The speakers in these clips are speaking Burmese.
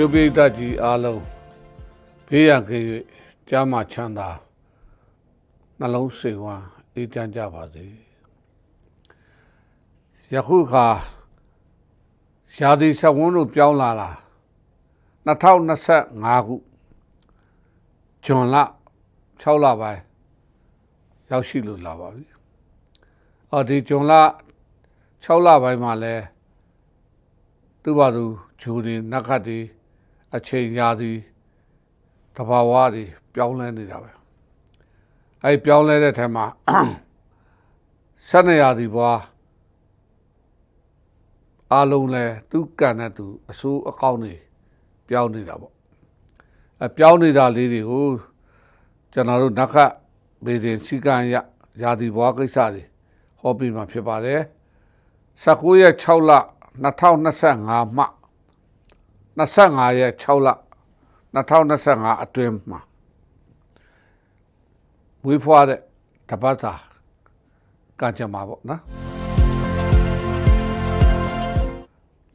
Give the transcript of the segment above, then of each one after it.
ရုပ်ပိဋကကြီးအားလုံးဘေးရန်ကင်း၍ကြားမှချမ်းသာနှလုံးစိမ်ဝမ်းအေးချမ်းကြပါစေယခုခါရှားဒီဆက်ဝန်းတို့ပြောင်းလာလာ2025ခုဂျွန်လ6လပိုင်းရောက်ရှိလို့လာပါပြီအော်ဒီဂျွန်လ6လပိုင်းမှာလဲသူ့ဘာသူဂျူဒီနက်ခတ်ဒီ အချိန်ရာဒီတဘာဝတွေပြောင်းလဲနေတာပဲအဲပြောင်းလဲတဲ့ထဲမှာဆက်နေရာဒီဘွားအလုံးလဲသူကံနဲ့သူအစိုးအကောင်းနေပြောင်းနေတာပေါ့အပြောင်းနေတာလေးတွေကိုကျွန်တော်တို့နက်ခတ်ဘေဒင်စီကံရရာဒီဘွားကိစ္စတွေဟောပြီးမှဖြစ်ပါတယ်19ရက်6လ2025မှ 25ရက်6လ2025အတွင်းမှာဝေးဖွားတဲ့တပတ်သာကံကြမ္မာပေါ့နော်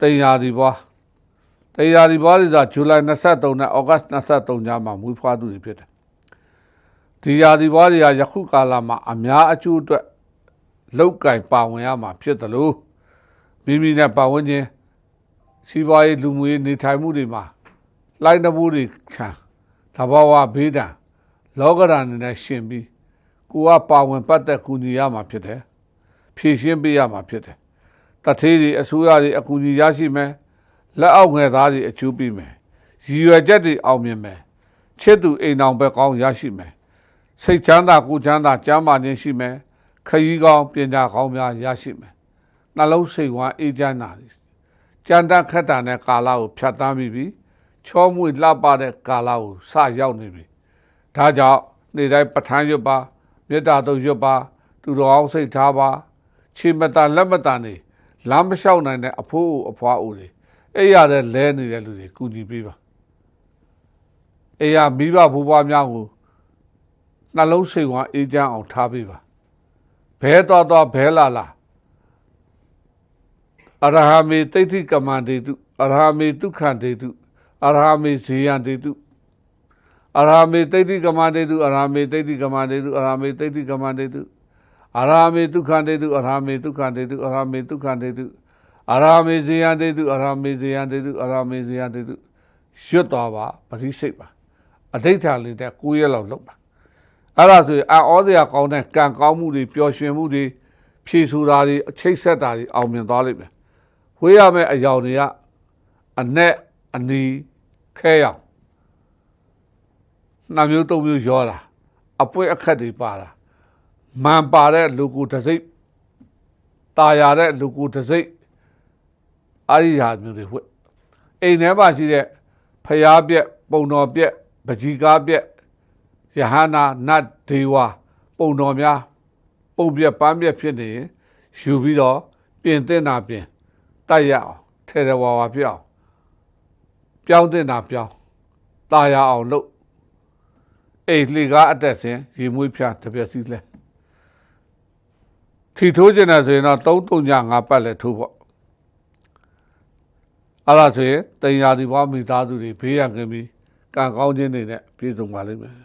တင်ရာဒီဘွားတင်ရာဒီဘွားတွေသာဇူလိုင်23နဲ့ဩဂတ်23ညမှာမွေးဖွားသူတွေဖြစ်တယ်ဒီရာဒီဘွားတွေကယခုကာလမှာအများအကျိုးအတွက်လောက်ကင်ပါဝင်ရမှာဖြစ်တယ်လို့မိမိနဲ့ပါဝင်ခြင်း စီးပွားရေးလူမှုရေးနေထိုင်မှုတွေမှာလိုက်တမှုတွေခံတဘာဝဘေးဒဏ်လောကဓာတ်နဲ့ရှင်ပြီးကိုကပါဝင်ပတ်သက်ကူညီရမှာဖြစ်တယ်ဖြည့်ရှင်းပေးရမှာဖြစ်တယ်တထေးတွေအစိုးရတွေအကူအညီရရှိမယ်လက်အောက်ငယ်သားတွေအကျိုးပေးမယ်ရည်ရွယ်ချက်တွေအောင်မြင်မယ်ချစ်သူအိမ်အောင်ပဲကောင်းရရှိမယ်စိတ်ချမ်းသာကိုယ်ချမ်းသာကျမ်းမာခြင်းရှိမယ်ခရီးကောင်းပညာကောင်းများရရှိမယ်နှလုံးစိတ်ဝမ်းအေးချမ်းသာတယ် ကြံတခက်တာနဲ့ကာလကိုဖြတ်သန်းပြီးပြီချောမွေလှပတဲ့ကာလကိုစရောက်နေပြီဒါကြောင့်နေ့တိုင်းပဋ္ဌာန်းရွတ်ပါမေတ္တာတုံရွတ်ပါ သူတော်အောင်စိတ်ထားပါခြေမတန်လက်မတန်နေလမ်းမလျှောက်နိုင်တဲ့အဖိုးအိုအဖွားအိုတွေအဲ့ရတဲ့လဲနေတဲ့လူတွေကူညီပေးပါအဲ့ရမိဘဘိုးဘွားများကိုနှလုံးစိတ်ဝမ်းအေးချမ်းအောင်ထားပေးပါဘဲတော်တော်ဘဲလာလာ အရဟမေတိဋ္ဌိကမန္တေတုအရဟမေဒုက္ခန္တေတုအရဟမေဇေယံတေတုအရဟမေတိဋ္ဌိကမန္တေတုအရဟမေတိဋ္ဌိကမန္တေတုအရဟမေတိဋ္ဌိကမန္တေတုအရဟမေဒုက္ခန္တေတုအရဟမေဒုက္ခန္တေတုအရဟမေဒုက္ခန္တေတုအရဟမေဇေယံတေတုအရဟမေဇေယံတေတုအရဟမေဇေယံတေတုရွတ်တော်ပါပရိစိတ်ပါအဋိဋ္ဌာလေးတဲ့9ရက်လောက်လုပ်ပါအဲ့ဒါဆိုရင်အဩစရာကောင်းတဲ့ကံကောင်းမှုတွေပျော်ရွှင်မှုတွေဖြည့်ဆူတာတွေအချိတ်ဆက်တာတွေအောင်မြင်သွားလိမ့်မယ် ဝေးရမယ့်အယောင်တွေကအ내အနီခဲရောင်နှမျိုးသုံးမျိုးရောတာအပွဲအခက်တွေပါတာမန်ပါတဲ့လူကိုတစ်စိတ်ตาရတဲ့လူကိုတစ်စိတ်အာရိယာမျိုးတွေဝတ်အိမ်ထဲမှာရှိတဲ့ဖျားပြက်ပုံတော်ပြက်ပကြီးကားပြက်ယဟနာနတ်ဒေဝပုံတော်များပုံပြက်ပန်းပြက်ဖြစ်နေရင်ယူပြီးတော့ပြင်တင်တာပြင် တိုက်ရအောင်ထဲထဲဝါဝါဖြစ်အောင်ပြောင်းတင်တာပြောင်းตายရအောင်လုပ်အိတ်လှကားအတက်စင်ရေမွေးဖြားတစ်ပြက်စီးလဲထီထိုးကျင်တယ်ဆိုရင်တော့3 3ည5ပတ်လဲထိုးပေါ့အဲ့ဒါဆိုရင်တင်ရာဒီဘွားမိသားစုတွေဘေးရန်ကင်းပြီးကံကောင်းခြင်းတွေနဲ့ပြည့်စုံပါလိမ့်မယ်